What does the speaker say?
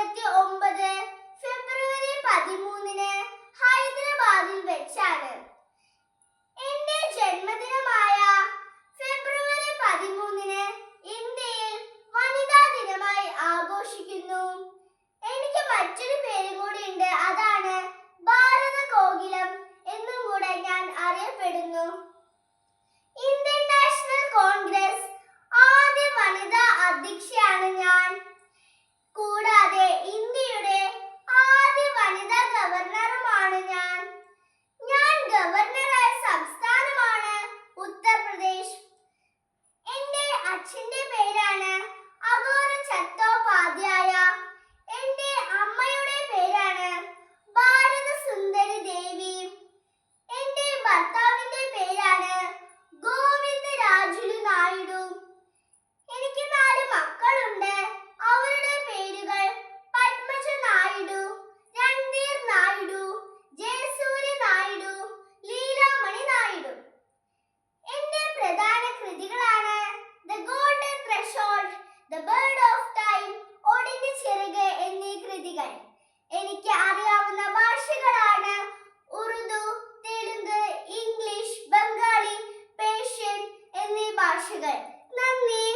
ഇരുപത്തി ഒമ്പത് ഫെബ്രുവരി പതിമൂന്നിന് ഹൈദരാബാദിൽ വെച്ചാണ്. എന്റെ ജന്മദിനമായ ഫെബ്രുവരി പതിമൂന്നിന് ഇന്ത്യയിൽ വനിതാ ദിനമായി ആഘോഷിക്കുന്നു. എനിക്ക് മറ്റൊരു പേരും കൂടി ഉണ്ട് അതാണ് ഭാരത കോകിലം എന്നും കൂടെ ഞാൻ അറിയപ്പെടുന്നു. ഇന്ത്യൻ നാഷണൽ കോൺഗ്രസ് ആദ്യ വനിതാ അധ്യക്ഷയാണ് ഞാൻ. കൂടാതെ എനിക്ക് അറിയാവുന്ന ഭാഷകളാണ് ഉറുദു തെലുങ്ക് ഇംഗ്ലീഷ് ബംഗാളി പേർഷ്യൻ എന്നീ ഭാഷകൾ. നന്ദി.